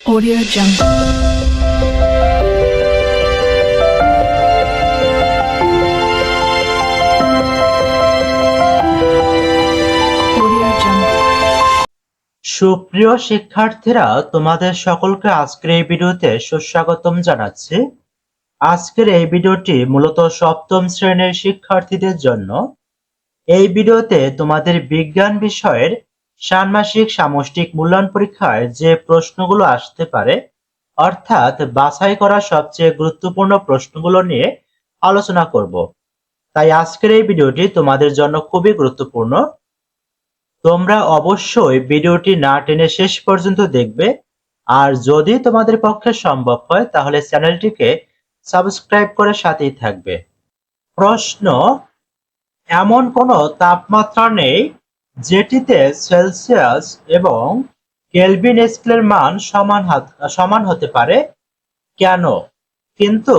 Audio Jungle. সুপ্রিয় শিক্ষার্থীরা, তোমাদের সকলকে আজকের এই ভিডিওতে সুস্বাগতম জানাচ্ছি। আজকের এই ভিডিওটি মূলত সপ্তম শ্রেণির শিক্ষার্থীদের জন্য। এই ভিডিওতে তোমাদের বিজ্ঞান বিষয়ের ষান্মাসিক সামষ্টিক মূল্যায়ন পরীক্ষায় যে প্রশ্নগুলো আসতে পারে, অর্থাৎ বাছাই করা সবচেয়ে গুরুত্বপূর্ণ প্রশ্নগুলো নিয়ে আলোচনা করব। তাই আজকের এই ভিডিওটি তোমাদের জন্য খুবই গুরুত্বপূর্ণ। তোমরা অবশ্যই ভিডিওটি না টেনে শেষ পর্যন্ত দেখবে। আর যদি তোমাদের পক্ষে সম্ভব হয়, তাহলে চ্যানেলটিকে সাবস্ক্রাইব করে সাথেই থাকবে। প্রশ্ন, এমন কোনো তাপমাত্রা নেই যেটিতে সেলসিয়াস এবং কেলভিন স্কেলের মান সমান সমান হতে পারে। কেন? কিন্তু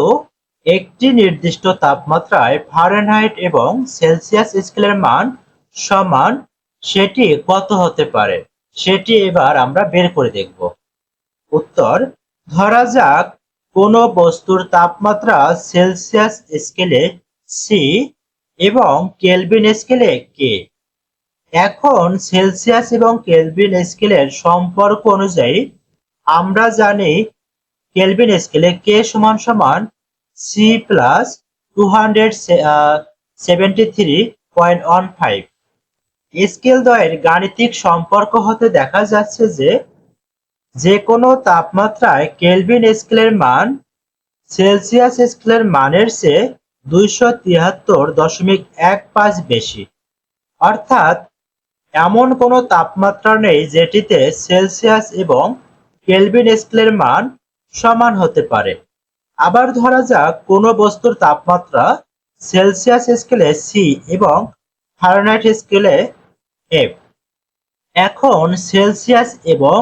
একটি নির্দিষ্ট তাপমাত্রায় ফারেনহাইট এবং সেলসিয়াস স্কেলের মান সমান সেটি কত হতে পারে? সেটি এবার আমরা বের করে দেখব। উত্তর, ধরা যাক কোনো বস্তুর তাপমাত্রা সেলসিয়াস স্কেলে সি এবং কেলভিন স্কেলে কে এখন সেলসিয়াস এবং কেলভিন স্কেলের সম্পর্ক অনুযায়ী আমরা জানি কেলভিন স্কেলে কে সমান সমান C plus two hundred seventy three point one five scale দ্বয়ের গাণিতিক সম্পর্ক হতে দেখা যাচ্ছে যে যে কোনো তাপমাত্রায় কেলভিন স্কেলের মান সেলসিয়াস স্কেলের মানের চেয়ে দুইশো তিয়াত্তর দশমিক এক পাঁচ বেশি। অর্থাৎ এমন কোনো তাপমাত্রা নেই যেটিতে সেলসিয়াস এবং কেলভিন স্কেলের মান সমান হতে পারে। আবার ধরা যাক কোনো বস্তুর তাপমাত্রা সেলসিয়াস স্কেলে সি এবং ফারেনহাইট স্কেলে এফ এখন সেলসিয়াস এবং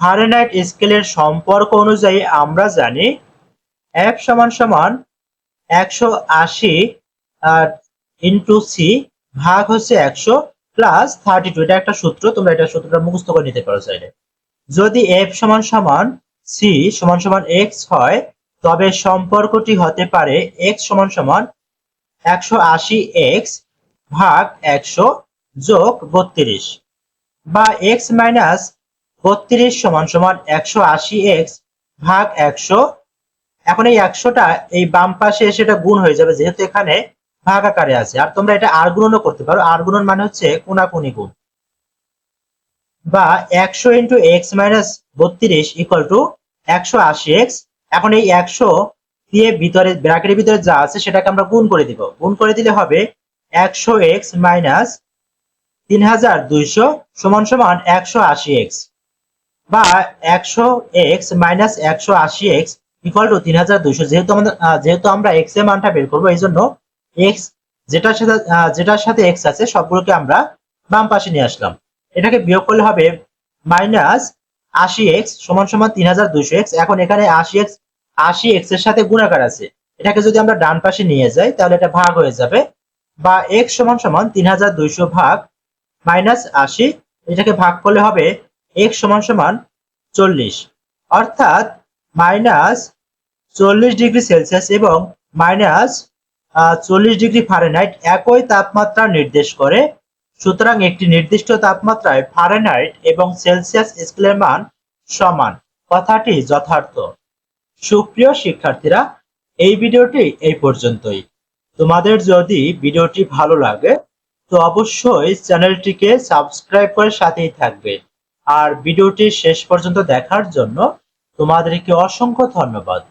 ফারেনহাইট স্কেলের সম্পর্ক অনুযায়ী আমরা জানি এফ সমান সমান একশো আশি ইন্টু সি ভাগ হচ্ছে একশো প্লাস থার্টি টু এটা একটা সূত্র, তোমরা এটা সূত্রটা মুখস্থ করে নিতে পারো চাইলে। যদি এফ সমান সমান সি সমান সমান এক্স হয়, তবে সম্পর্কটি হতে পারে এক্স সমান সমান একশো আশি এক্স ভাগ একশো যোগ বত্রিশ বা এক্স মাইনাস বত্রিশ সমান সমান একশো আশি এক্স ভাগ একশো। এখন এই একশোটা এই বাম পাশে এসে এটা গুণ হয়ে যাবে, যেহেতু এখানে ভাগ আকারে আছে। আর তোমরা এটা আর গুণনও করতে পারো। আর গুণন মানে হচ্ছে কোনাকুনি গুণ। বা একশো ইন্টু এক্স মাইনাস বত্রিশ ইকুয়াল টু একশো আশি এক্স এখন এই একশো দিয়ে ভিতরে, ব্র্যাকেটের ভিতরে যা আছে সেটাকে আমরা গুণ করে দিব। গুণ করে দিলে হবে একশো এক্স মাইনাস তিন হাজার দুইশো সমান সমান একশো আশি এক্স বা একশো এক্স মাইনাস একশো আশি এক্স ইকুয়াল টু তিন হাজার দুইশো। যেহেতু আমাদের যেহেতু আমরা এক্সের মানটা বের করব এই জন্য এক্স যেটার সাথে যেটার সাথে এক্স আছে, সবগুলোকে আমরা বাম পাশে নিয়ে আসলাম। এটাকে বিয়োগ করলে হবে মাইনাস আশি এক্স সমান সমান তিন হাজার দুইশো এক্স এখন এখানে আশি এক্স আশি এক্সের সাথে গুণাকার আছে। এটাকে যদি আমরা ডান পাশে নিয়ে যাই, তাহলে এটা ভাগ হয়ে যাবে। বা এক্স সমান সমান তিন হাজার দুইশো ভাগ মাইনাস আশি, এটাকে ভাগ করলে হবে এক্স সমান সমান চল্লিশ। অর্থাৎ মাইনাস চল্লিশ ডিগ্রি সেলসিয়াস এবং মাইনাস চল্লিশ ডিগ্রি ফারেনহাইট একই তাপমাত্রা নির্দেশ করে। সুতরাং একটি নির্দিষ্ট তাপমাত্রায় ফারেনহাইট এবং সেলসিয়াস স্কেলের মান সমান। কথাটি যথার্থ। সুপ্রিয় শিক্ষার্থীরা, এই ভিডিওটি এই পর্যন্তই। তোমাদের যদি ভিডিওটি ভালো লাগে, তো অবশ্যই চ্যানেলটিকে সাবস্ক্রাইব করে সাথেই থাকবে। আর ভিডিওটি শেষ পর্যন্ত দেখার জন্য তোমাদেরকে অসংখ্য ধন্যবাদ।